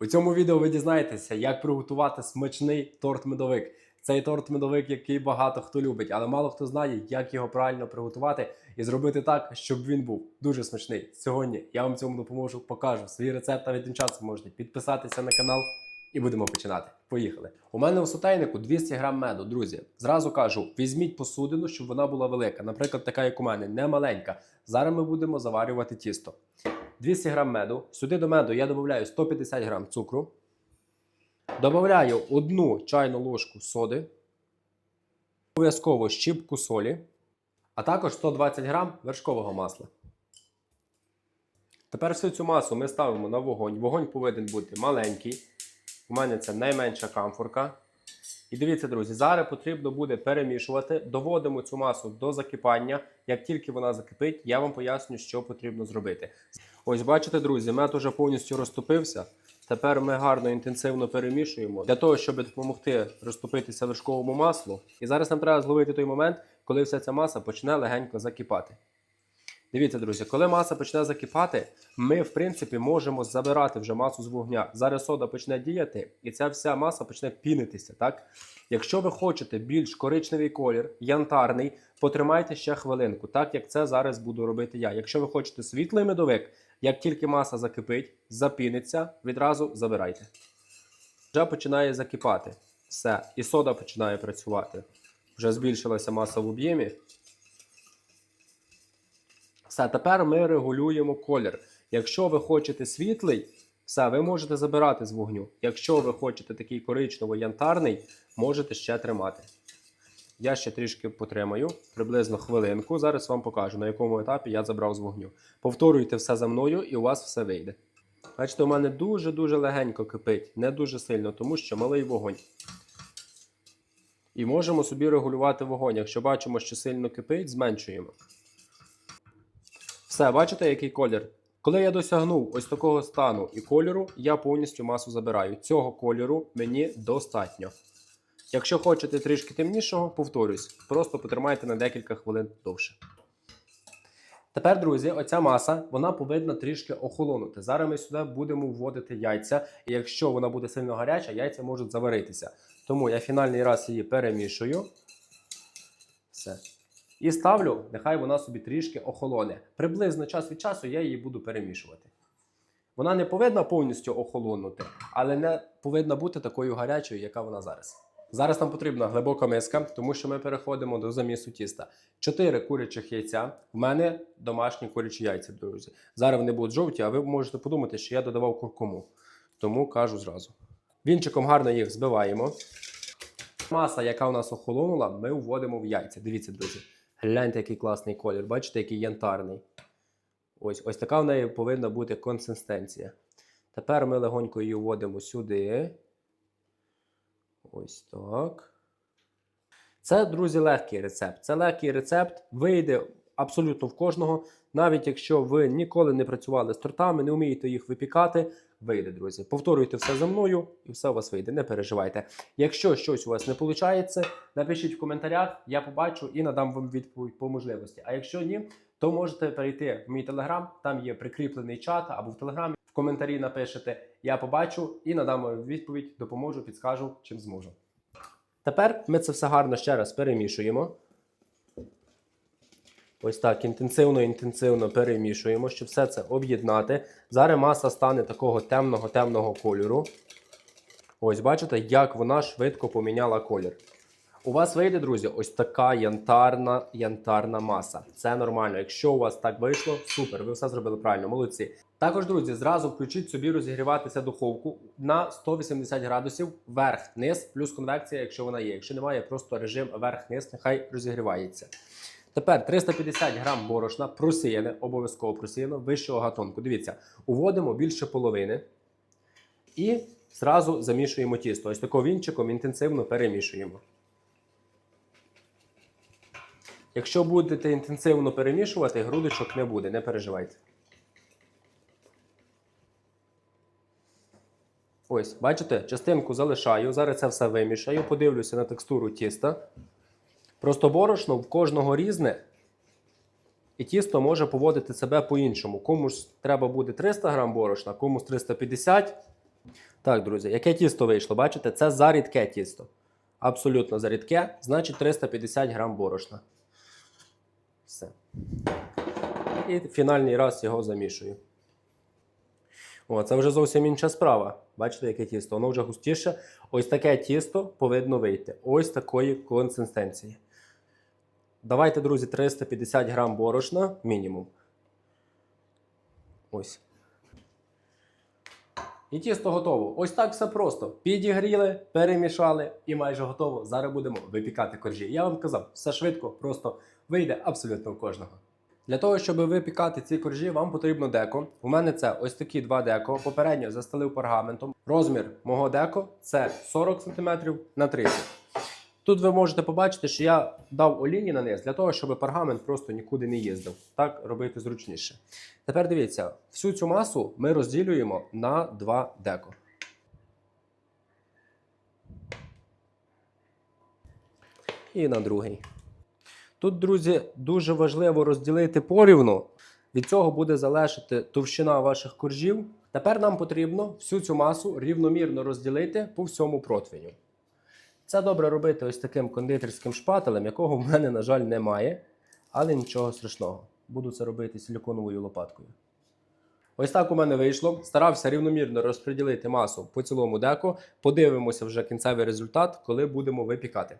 У цьому відео ви дізнаєтеся, як приготувати смачний торт-медовик. Цей торт-медовик, який багато хто любить, але мало хто знає, як його правильно приготувати і зробити так, щоб він був дуже смачний. Сьогодні я вам цьому допоможу, покажу свій рецепт, а ви тим часом можете підписатися на канал. І будемо починати. Поїхали. У мене у сотейнику 200 грам меду, друзі. Зразу кажу, візьміть посудину, щоб вона була велика. Наприклад, така, як у мене, не маленька. Зараз ми будемо заварювати тісто. 200 грам меду. Сюди до меду я додаю 150 грам цукру. Добавляю одну чайну ложку соди. Обов'язково щіпку солі. А також 120 грам вершкового масла. Тепер всю цю масу ми ставимо на вогонь. Вогонь повинен бути маленький. У мене це найменша камфорка. І дивіться, друзі, зараз потрібно буде перемішувати. Доводимо цю масу до закипання. Як тільки вона закипить, я вам поясню, що потрібно зробити. Ось бачите, друзі, мед уже повністю розтопився. Тепер ми гарно інтенсивно перемішуємо для того, щоб допомогти розтопитися вершковому маслу. І зараз нам треба зловити той момент, коли вся ця маса почне легенько закипати. Дивіться, друзі, коли маса почне закипати, ми, в принципі, можемо забирати вже масу з вогня. Зараз сода почне діяти, і ця вся маса почне пінитися. Так? Якщо ви хочете більш коричневий колір, янтарний, потримайте ще хвилинку, так як це зараз буду робити я. Якщо ви хочете світлий медовик, як тільки маса закипить, запіниться, відразу забирайте. Вже починає закипати. Все, і сода починає працювати. Вже збільшилася маса в об'ємі. Все, тепер ми регулюємо колір. Якщо ви хочете світлий, все, ви можете забирати з вогню. Якщо ви хочете такий коричнево-янтарний, можете ще тримати. Я ще трішки потримаю, приблизно хвилинку. Зараз вам покажу, на якому етапі я забрав з вогню. Повторюйте все за мною, і у вас все вийде. Бачите, у мене дуже-дуже легенько кипить, не дуже сильно, тому що малий вогонь. І можемо собі регулювати вогонь. Якщо бачимо, що сильно кипить, зменшуємо. Все, бачите, який колір? Коли я досягнув ось такого стану і кольору, я повністю масу забираю. Цього кольору мені достатньо. Якщо хочете трішки темнішого, повторюсь, просто потримайте на декілька хвилин довше. Тепер, друзі, оця маса вона повинна трішки охолонути. Зараз ми сюди будемо вводити яйця, і якщо вона буде сильно гаряча, яйця можуть заваритися. Тому я фінальний раз її перемішую. Все. І ставлю, нехай вона собі трішки охолоне. Приблизно час від часу я її буду перемішувати. Вона не повинна повністю охолонути, але не повинна бути такою гарячою, яка вона зараз. Зараз нам потрібна глибока миска, тому що ми переходимо до замісу тіста. Чотири курячих яйця. В мене домашні курячі яйця, друзі. Зараз вони будуть жовті, а ви можете подумати, що я додавав куркуму. Тому кажу зразу. Вінчиком гарно їх збиваємо. Маса, яка у нас охолонула, ми вводимо в яйця. Дивіться, друзі. Гляньте, який класний колір. Бачите, який янтарний. Ось ось така в неї повинна бути консистенція. Тепер ми легонько її вводимо сюди. Ось так. Це, друзі, легкий рецепт. Це легкий рецепт, вийде абсолютно в кожного. Навіть якщо ви ніколи не працювали з тортами, не вмієте їх випікати, вийде, друзі. Повторюйте все за мною, і все у вас вийде. Не переживайте. Якщо щось у вас не виходить, напишіть в коментарях, я побачу і надам вам відповідь по можливості. А якщо ні, то можете перейти в мій телеграм, там є прикріплений чат або в телеграмі. В коментарі напишете, я побачу і надам вам відповідь, допоможу, підскажу, чим зможу. Тепер ми це все гарно ще раз перемішуємо. Ось так інтенсивно-інтенсивно перемішуємо, щоб все це об'єднати. Зараз маса стане такого темного-темного кольору. Ось бачите, як вона швидко поміняла колір. У вас вийде, друзі, ось така янтарна янтарна маса. Це нормально. Якщо у вас так вийшло, супер, ви все зробили правильно, молодці. Також, друзі, зразу включіть собі розігріватися духовку на 180 градусів вверх-низ, плюс конвекція, якщо вона є. Якщо немає, просто режим вверх-низ, нехай розігрівається. Тепер 350 грам борошна просіяне, обов'язково просіяно вищого гатунку. Дивіться, уводимо більше половини і зразу замішуємо тісто. Ось таким вінчиком інтенсивно перемішуємо. Якщо будете інтенсивно перемішувати, грудочок не буде, не переживайте. Ось, бачите, частинку залишаю. Зараз це все вимішаю, подивлюся на текстуру тіста. Просто борошно в кожного різне, і тісто може поводити себе по-іншому. Комусь треба буде 300 грам борошна, комусь 350. Так, друзі, яке тісто вийшло? Бачите, це зарідке тісто. Абсолютно зарідке, значить 350 грам борошна. Все. І фінальний раз його замішую. О, це вже зовсім інша справа. Бачите, яке тісто? Воно вже густіше. Ось таке тісто повинно вийти. Ось такої консистенції. Давайте, друзі, 350 грам борошна мінімум. Ось. І тісто готово. Ось так все просто. Підігріли, перемішали і майже готово. Зараз будемо випікати коржі. Я вам казав, все швидко, просто вийде абсолютно у кожного. Для того, щоб випікати ці коржі, вам потрібно деко. У мене це ось такі два деко. Попередньо застелив пергаментом. Розмір мого деко це 40 см на 30 Тут ви можете побачити, що я дав олії на низ для того, щоб пергамент просто нікуди не їздив. Так робити зручніше. Тепер дивіться, всю цю масу ми розділюємо на два деко. І на другий. Тут, друзі, дуже важливо розділити порівну. Від цього буде залежати товщина ваших коржів. Тепер нам потрібно всю цю масу рівномірно розділити по всьому противню. Це добре робити ось таким кондитерським шпателем, якого в мене, на жаль, немає, але нічого страшного. Буду це робити силіконовою лопаткою. Ось так у мене вийшло. Старався рівномірно розподілити масу по цілому деку. Подивимося вже кінцевий результат, коли будемо випікати.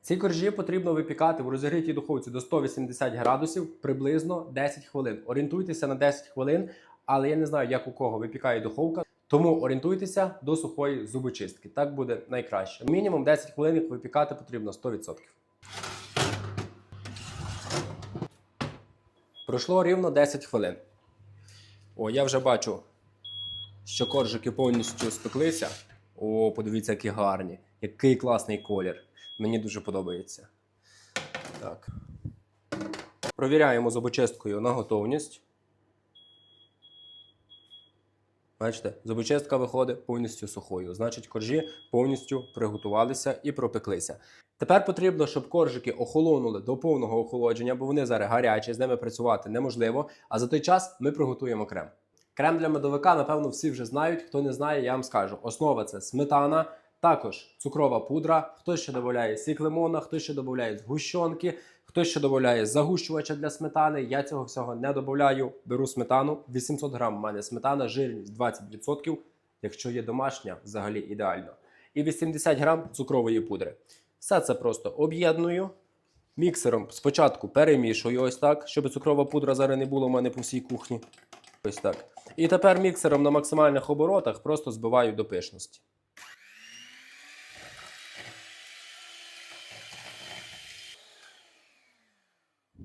Ці коржі потрібно випікати в розігрітій духовці до 180 градусів приблизно 10 хвилин. Орієнтуйтеся на 10 хвилин, але я не знаю, як у кого випікає духовка. Тому орієнтуйтеся до сухої зубочистки. Так буде найкраще. Мінімум 10 хвилин випікати потрібно 100%. Пройшло рівно 10 хвилин. О, я вже бачу, що коржики повністю спеклися. О, подивіться, які гарні. Який класний колір. Мені дуже подобається. Так. Провіряємо зубочисткою на готовність. Бачите, зубочистка виходить повністю сухою. Значить, коржі повністю приготувалися і пропеклися. Тепер потрібно, щоб коржики охолонули до повного охолодження, бо вони зараз гарячі, з ними працювати неможливо. А за той час ми приготуємо крем. Крем для медовика, напевно, всі вже знають. Хто не знає, я вам скажу. Основа це сметана, також цукрова пудра, хтось ще додає сік лимона, хтось ще додає згущенки, хтось ще додає загущувача для сметани. Я цього всього не додаю. Беру сметану. 800 грам у мене сметана, жирність 20%. Якщо є домашня, взагалі ідеально. І 80 грам цукрової пудри. Все це просто об'єдную. Міксером спочатку перемішую ось так, щоб цукрова пудра зараз не було у мене по всій кухні. Ось так. І тепер міксером на максимальних оборотах просто збиваю до пишності.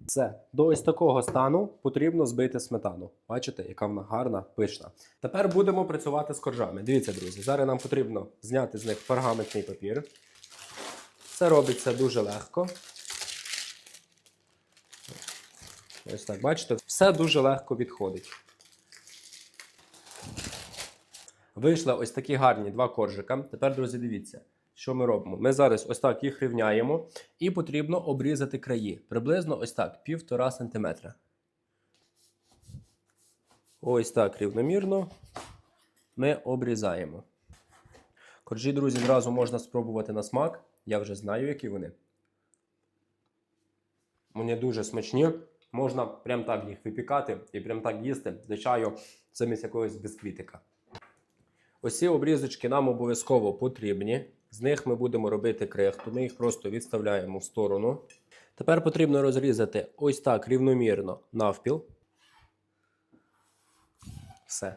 Все, до ось такого стану потрібно збити сметану. Бачите, яка вона гарна, пишна. Тепер будемо працювати з коржами. Дивіться, друзі, зараз нам потрібно зняти з них пергаментний папір. Це робиться дуже легко. Ось так, бачите, все дуже легко відходить. Вийшли ось такі гарні два коржика. Тепер, друзі, дивіться, що ми робимо. Ми зараз ось так їх рівняємо, і потрібно обрізати краї. Приблизно ось так, півтора сантиметра. Ось так рівномірно ми обрізаємо. Коржі, друзі, зразу можна спробувати на смак. Я вже знаю, які вони. Вони дуже смачні. Можна прям так їх випікати і прям так їсти до чаю замість якогось бісквітика. Ось ці обрізочки нам обов'язково потрібні. З них ми будемо робити крихту. Ми їх просто відставляємо в сторону. Тепер потрібно розрізати ось так рівномірно навпіл. Все.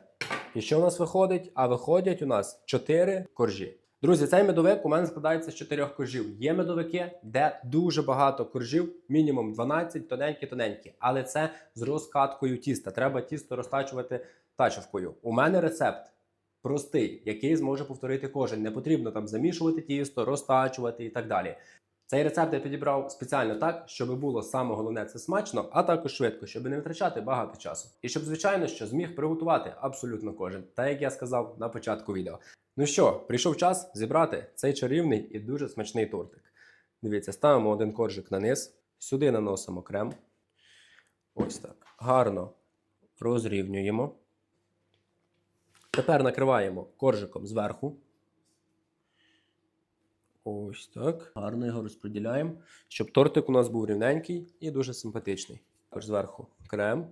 І що у нас виходить? А виходять у нас 4 коржі. Друзі, цей медовик у мене складається з 4 коржів. Є медовики, де дуже багато коржів, мінімум 12, тоненькі-тоненькі. Але це з розкаткою тіста. Треба тісто розтачувати тачівкою. У мене рецепт простий, який зможе повторити кожен. Не потрібно там замішувати тісто, розтачувати і так далі. Цей рецепт я підібрав спеціально так, щоб було саме головне це смачно, а також швидко, щоб не витрачати багато часу. І щоб, звичайно, що зміг приготувати абсолютно кожен, так як я сказав на початку відео. Ну що, прийшов час зібрати цей чарівний і дуже смачний тортик. Дивіться, ставимо один коржик на низ, сюди наносимо крем. Ось так. Гарно розрівнюємо. Тепер накриваємо коржиком зверху. Ось так. Гарно його розподіляємо, щоб тортик у нас був рівненький і дуже симпатичний. Також зверху крем.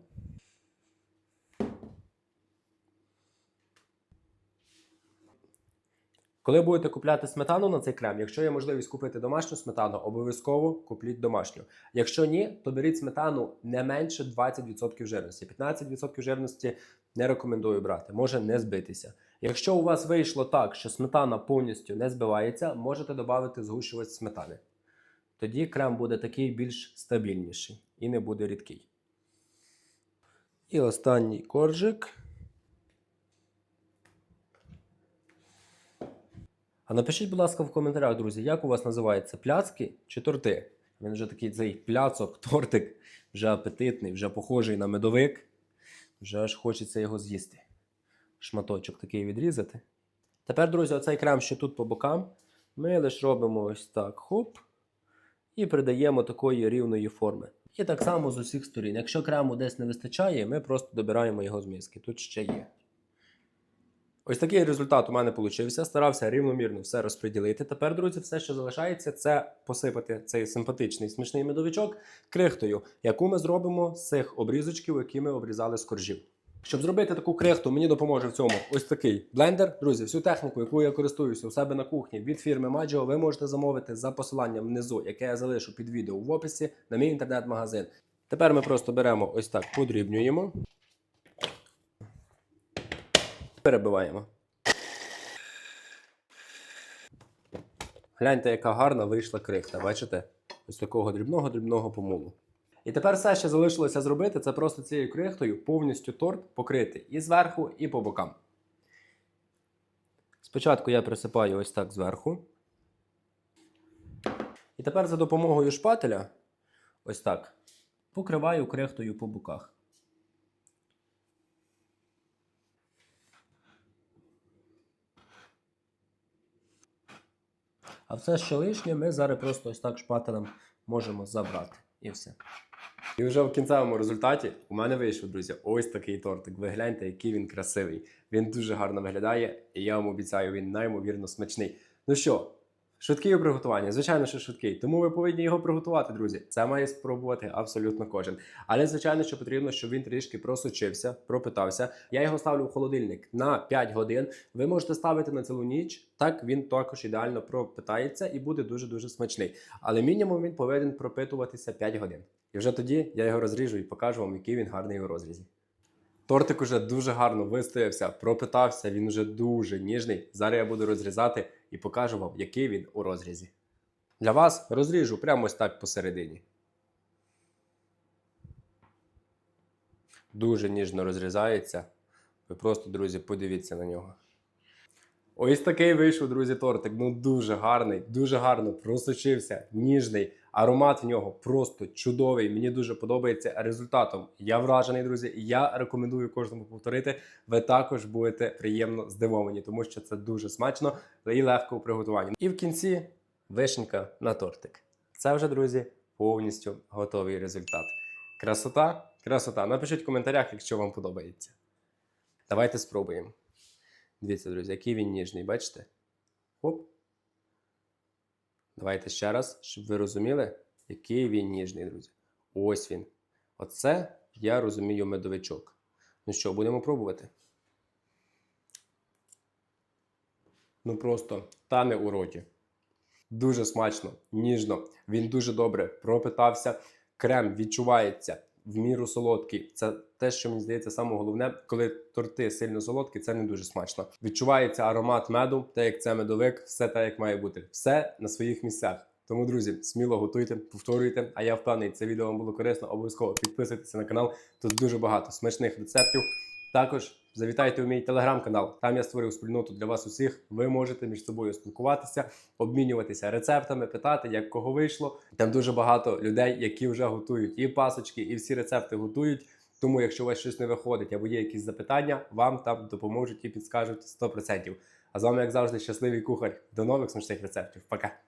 Коли будете купляти сметану на цей крем, якщо є можливість купити домашню сметану, обов'язково купліть домашню. Якщо ні, то беріть сметану не менше 20% жирності. 15% жирності не рекомендую брати, може не збитися. Якщо у вас вийшло так, що сметана повністю не збивається, можете додати згущувач сметани. Тоді крем буде такий більш стабільніший і не буде рідкий. І останній коржик. А напишіть, будь ласка, в коментарях, друзі, як у вас називаються пляцки чи торти? Він вже такий цей пляцок, тортик, вже апетитний, вже похожий на медовик. Вже аж хочеться його з'їсти. Шматочок такий відрізати. Тепер, друзі, оцей крем, що тут по бокам, ми лише робимо ось так, хоп, і придаємо такої рівної форми. І так само з усіх сторін. Якщо крему десь не вистачає, ми просто добираємо його з миски. Тут ще є. Ось такий результат у мене вийшов. Старався рівномірно все розподілити. Тепер, друзі, все, що залишається, це посипати цей симпатичний смішний медовичок крихтою, яку ми зробимо з цих обрізочків, які ми обрізали з коржів. Щоб зробити таку крихту, мені допоможе в цьому ось такий блендер. Друзі, всю техніку, яку я користуюся у себе на кухні від фірми Maggio, ви можете замовити за посиланням внизу, яке я залишу під відео в описі на мій інтернет-магазин. Тепер ми просто беремо ось так, подрібнюємо. Перебиваємо. Гляньте, яка гарна вийшла крихта, бачите? Ось такого дрібного-дрібного помолу. І тепер все, що залишилося зробити, це просто цією крихтою повністю торт покрити і зверху, і по бокам. Спочатку я присипаю ось так зверху. І тепер за допомогою шпателя, ось так, покриваю крихтою по боках. А все, що лишнє, ми зараз просто ось так шпателем можемо забрати. І все. І вже в кінцевому результаті у мене вийшов, друзі, ось такий тортик. Ви гляньте, який він красивий. Він дуже гарно виглядає, і я вам обіцяю, він неймовірно смачний. Ну що, швидкий у приготуванні? Звичайно, що швидкий. Тому ви повинні його приготувати, друзі. Це має спробувати абсолютно кожен. Але, звичайно, що потрібно, щоб він трішки просочився, пропитався. Я його ставлю в холодильник на 5 годин. Ви можете ставити на цілу ніч. Так він також ідеально пропитається і буде дуже-дуже смачний. Але мінімум він повинен пропитуватися 5 годин. І вже тоді я його розріжу і покажу вам, який він гарний у розрізі. Тортик уже дуже гарно вистоявся, пропитався, він вже дуже ніжний. Зараз я буду розрізати і покажу вам, який він у розрізі. Для вас розріжу прямо ось так посередині. Дуже ніжно розрізається. Ви просто, друзі, подивіться на нього. Ось такий вийшов, друзі, тортик. Ну дуже гарний, дуже гарно просочився, ніжний. Аромат в нього просто чудовий. Мені дуже подобається результатом. Я вражений, друзі. Я рекомендую кожному повторити. Ви також будете приємно здивовані, тому що це дуже смачно і легко у приготуванні. І в кінці вишенька на тортик. Це вже, друзі, повністю готовий результат. Красота, красота. Напишіть в коментарях, якщо вам подобається. Давайте спробуємо. Дивіться, друзі, який він ніжний, бачите? Оп. Давайте ще раз, щоб ви розуміли, який він ніжний, друзі. Ось він. Оце я розумію медовичок. Ну що, будемо пробувати? Ну просто тане у роті. Дуже смачно, ніжно. Він дуже добре пропитався. Крем відчувається в міру солодкий. Це те, що мені здається, саме головне, коли торти сильно солодкі, це не дуже смачно. Відчувається аромат меду, те, як це медовик, все так, як має бути. Все на своїх місцях. Тому, друзі, сміло готуйте, повторюйте. А я впевнений, це відео вам було корисно. Обов'язково підписуйтеся на канал. Тут дуже багато смачних рецептів. Також завітайте у мій телеграм-канал. Там я створив спільноту для вас усіх. Ви можете між собою спілкуватися, обмінюватися рецептами, питати, як кого вийшло. Там дуже багато людей, які вже готують і пасочки, і всі рецепти готують. Тому, якщо у вас щось не виходить або є якісь запитання, вам там допоможуть і підскажуть 100%. А з вами, як завжди, щасливий кухар. До нових смачних рецептів. Пока!